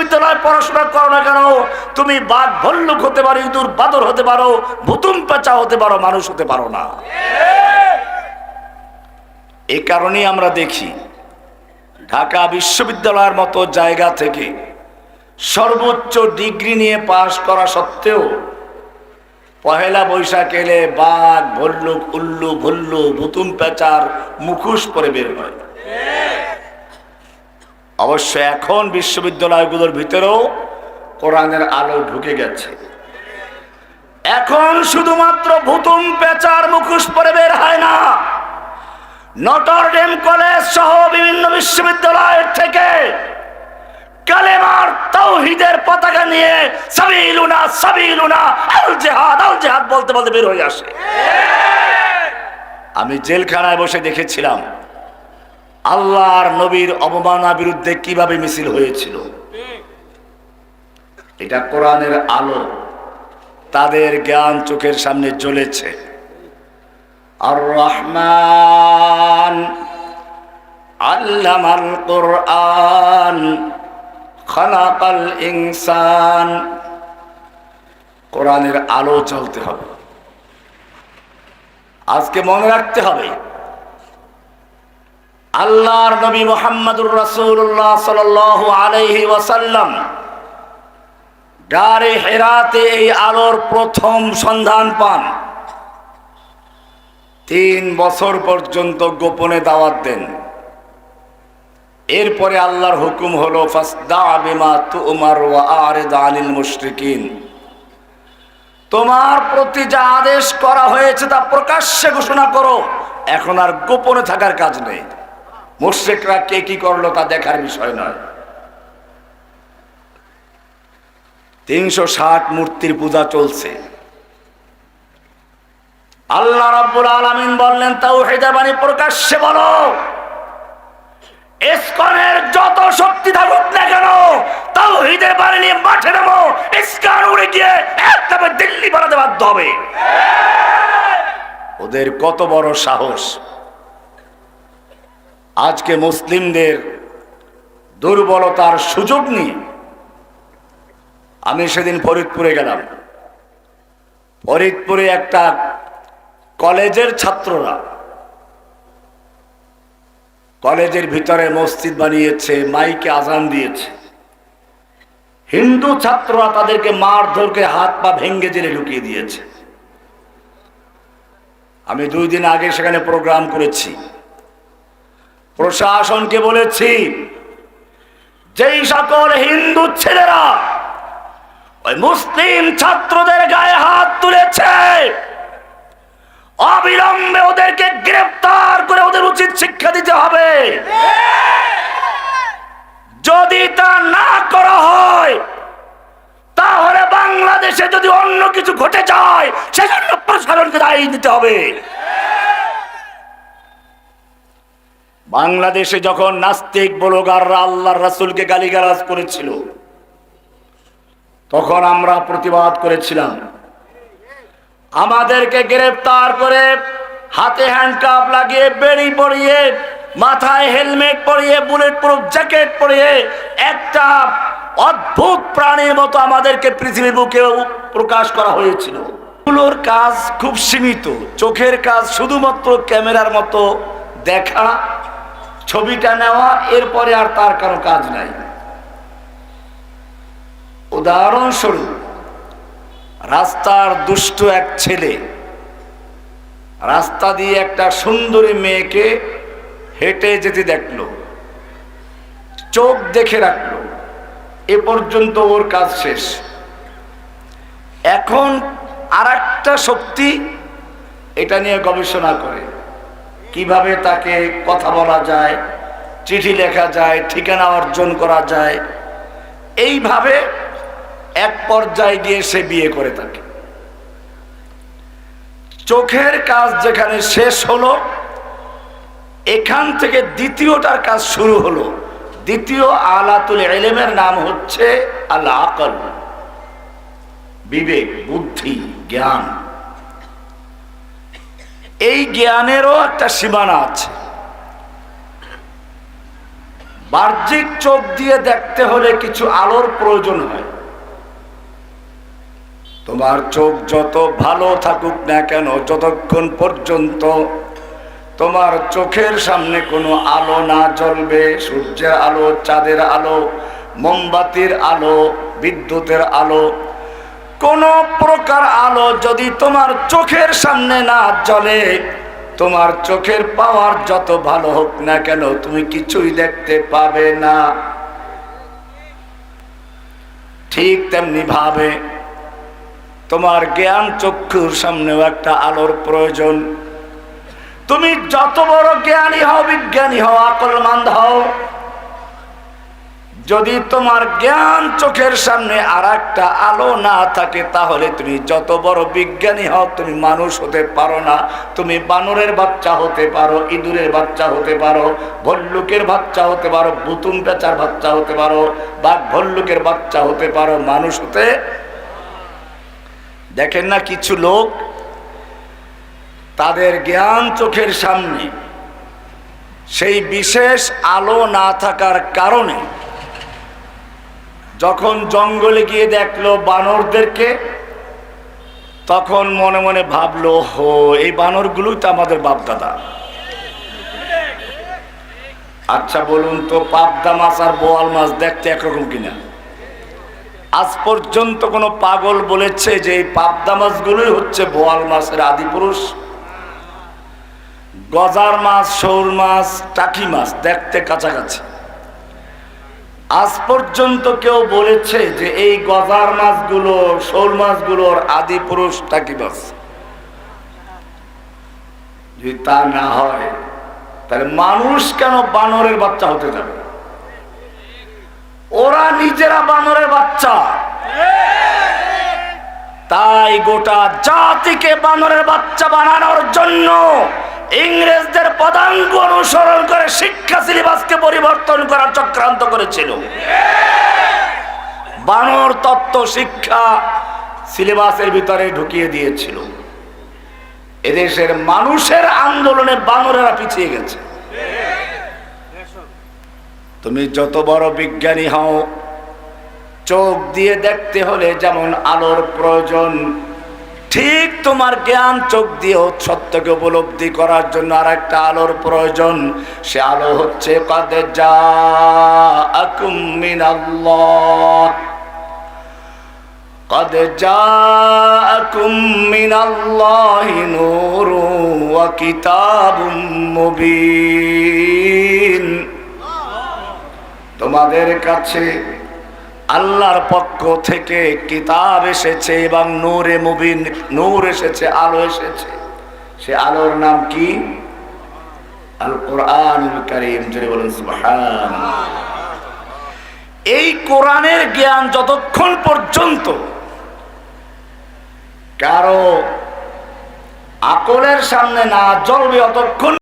বিশ্ববিদ্যালয়ে পড়াশোনা করো না কেন? তুমি বাঘ ভল্লুক হতে পারো, ইঁদুর বাদর হতে পারো, ভুতুম পেঁচা হতে পারো, মানুষ হতে পারো না। এই কারণেই আমরা দেখি, ঢাকা বিশ্ববিদ্যালয়ের মতো জায়গা থেকে সর্বোচ্চ ডিগ্রি নিয়ে পাশ করা সত্ত্বেও পহেলা বৈশাখ এলে বাঘ, ভল্লুক, উল্লু, ভল্লু, ভুতুম পেঁচার মুখোশ পরে বের হয়। অবশ্য এখন বিশ্ববিদ্যালয়গুলোর ভিতরেও কোরআনের আলো ঢুকে গেছে। এখন শুধুমাত্র ভুতুম পেঁচার মুখোশ পরে বের হয় না। নটরডেম কলেজ সহ বিভিন্ন বিশ্ববিদ্যালয়ের থেকে কালেমার তৌহিদের পতাকা নিয়ে সাবিলুনা সাবিলুনা আল জেহাদ আল জেহাদ বলতে বলতে বের হয়ে আসে। আমি জেলখানায় বসে দেখেছিলাম আল্লাহর নবীর অবমাননা বিরুদ্ধে কীভাবে মিছিল হয়েছিল? এটা কোরআনের আলো। তাদের জ্ঞান চোখের সামনে জ্বলেছে। আর রহমান আল্লামাল কোরআন, খালাকাল ইনসান। কোরআনের আলো চলতে হবে। আজকে মনে রাখতে হবে আল্লাহর নবী মোহাম্মদুর রাসূলুল্লাহ সাল্লাল্লাহু আলাইহি ওয়াসাল্লাম গারে হেরাতে এই আলোর প্রথম সন্ধান পান। তিন বছর পর্যন্ত গোপনে দাওয়াত দেন। এরপরে আল্লাহর হুকুম হলো মুশরিকিন। তোমার প্রতি যা আদেশ করা হয়েছে তা প্রকাশ্যে ঘোষণা করো। এখন আর গোপনে থাকার কাজ নেই। মুশ্রিকরা কে কি করল তা দেখার বিষয় নয়। তিনশো ষাট মূর্তির পূজা চলছে। আল্লাহ রাব্বুল আলামিন বললেন তাও হেদাবাণী প্রকাশ্যে বলো। ইসকনের যত শক্তি থাকুক না কেন তাও হৃদয় বাড়ি নিয়ে মাঠে নেব ইস্কান উড়ে গিয়ে একদমে দিল্লি বানাতে বাধ্য হবে। ওদের কত বড় সাহস। আজকে মুসলিমদের দুর্বলতার সুযোগ নিয়ে আমি সেদিন ফরিদপুরে গেলাম। ফরিদপুরে একটা কলেজের ছাত্ররা কলেজের ভিতরে মসজিদ বানিয়েছে, মাইকে আজান দিয়েছে। হিন্দু ছাত্ররা তাদেরকে মার ধরকে হাত পা ভেঙ্গে জেলে ঢুকিয়ে দিয়েছে। আমি দুই দিন আগে সেখানে প্রোগ্রাম করেছি। প্রশাসনকে বলেছি, যেই সকল হিন্দু ছেলেরা ওই মুসলিম ছাত্রদের গায়ে হাত তুলেছে, অবিলম্বে ওদেরকে করে ওদের উচিত শিক্ষা দিতে হবে। যদি তা না করা হয়, তাহলে বাংলাদেশে যদি অন্য কিছু ঘটে যায়, সেজন্য প্রশাসনকে দায়ী দিতে হবে। বাংলাদেশে যখন নাস্তিক বলগাররা আল্লাহর রাসূলকে গালিগালাজ করেছিল, তখন আমরা প্রতিবাদ করেছিলাম। আমাদেরকে গ্রেফতার করে হাতে হ্যান্ডকাপ লাগিয়ে, বেড়ি পরিয়ে, মাথায় হেলমেট পরিয়ে বুলেট প্রুফ জ্যাকেট পরিয়ে, একটা অদ্ভুত প্রাণীর মতো আমাদেরকে পৃথিবীর বুকে প্রকাশ করা হয়েছিল। এগুলোর কাজ খুব সীমিত। চোখের কাজ শুধুমাত্র ক্যামেরার মতো দেখা ছবিটা নেওয়া, এরপরে আর তার কারও কাজ নাই। উদাহরণস্বরূপ, রাস্তার দুষ্ট এক ছেলে, রাস্তা দিয়ে একটা সুন্দরী মেয়েকে হেঁটে যেতে দেখল, চোখ দেখে রাখল, এ পর্যন্ত ওর কাজ শেষ। এখন আর শক্তি এটা নিয়ে গবেষণা করে। কীভাবে তাকে কথা বলা যায়, চিঠি লেখা যায়, ঠিকানা অর্জন করা যায়, এইভাবে এক পর্যায়ে গিয়ে সে বিয়ে করে থাকে চোখের কাজ যেখানে শেষ হলো, এখান থেকে দ্বিতীয়টার কাজ শুরু হলো। দ্বিতীয় আলাতুল এলেমের নাম হচ্ছে আল আকল বিবেক, বুদ্ধি, জ্ঞান। এই জ্ঞানেরও একটা সীমানা আছে। বাহ্যিক চোখ দিয়ে দেখতে হলে কিছু আলোর প্রয়োজন হয়। তোমার চোখ যত ভালো থাকুক না কেন, যতক্ষণ পর্যন্ত তোমার চোখের সামনে কোনো আলো না জ্বলবে, সূর্যের আলো, চাঁদের আলো, মোমবাতির আলো, বিদ্যুতের আলো কোন প্রকার আলো যদি তোমার চোখের সামনে না জ্বলে, তোমার চোখের পাওয়ার যত ভালো হোক না কেন, তুমি কিছুই দেখতে পাবে না। ঠিক তেমনি ভাবে তোমার জ্ঞান চক্ষুর সামনেও একটা আলোর প্রয়োজন। তুমি যত বড় জ্ঞানী হও, বিজ্ঞানী হও, আকলমান্দ হও যদি তোমার জ্ঞান চোখের সামনে আর একটা আলো না থাকে, তাহলে তুমি যত বড় বিজ্ঞানী হও, তুমি মানুষ হতে পারো না। তুমি বানরের বাচ্চা হতে পারো, ইঁদুরের বাচ্চা হতে পারো, ভল্লুকের বাচ্চা হতে পারো বুতুম পেঁচার বাচ্চা হতে পারো বা ভল্লুকের বাচ্চা হতে পারো, মানুষ হতে দেখেন না কিছু লোক তাদের জ্ঞান চোখের সামনে সেই বিশেষ আলো না থাকার কারণে যখন জঙ্গলে গিয়ে দেখল বানরদেরকে, তখন মনে মনে ভাবলো হো এই বানরগুলোই তো আমাদের বাপদাদা। আচ্ছা বলুন তো, পাবদা মাছ আর বোয়াল মাছ দেখতে একরকম কিনা? আজ পর্যন্ত কোনো পাগল বলেছে যে এই পাবদা মাছগুলোই হচ্ছে বোয়াল মাছের আদি পুরুষ। গজার মাছ শৌর মাছ, টাকি মাছ দেখতে কাছাকাছি। আজ পর্যন্ত কেউ বলেছে যে এই গজার মাছগুলো, শোল মাছগুলোর আদি পুরুষ টাকি মাছ? যদি তা না হয়, তাহলে মানুষ কেন বানরের বাচ্চা হতে যাবে? ওরা নিজেরা বানরের বাচ্চা। তাই গোটা জাতিকে বানরের বাচ্চা বানানোর জন্য ইংরেজদের পদাঙ্ক অনুসরণ করে শিক্ষা সিলেবাসকে পরিবর্তন করার চক্রান্ত করেছিল। বানর তত্ত্ব শিক্ষা সিলেবাসের ভিতরে ঢুকিয়ে দিয়েছিল। এদেশের মানুষের আন্দোলনে বানরেরা পিছিয়ে গেছে। তুমি যত বড় বিজ্ঞানী হও, চোখ দিয়ে দেখতে হলে যেমন আলোর প্রয়োজন ঠিক তোমার জ্ঞান চোখ দিয়েও সত্যকে উপলব্ধি করার জন্য আর একটা আলোর প্রয়োজন সে আলো হচ্ছে কাদের যা মিনাল্লাহ قد جاءكم من الله نور وكتاب مبين তোমাদের কাছে আল্লাহর পক্ষ থেকে কিতাব এসেছে এবং নূরে মুবিন, নূর এসেছে, আলো এসেছে। সে আলোর নাম কি? আল কোরআন করিম যদি বলেন এই কোরআনের জ্ঞান যতক্ষণ পর্যন্ত কারও আকলের সামনে না জ্বলবে, অতক্ষণ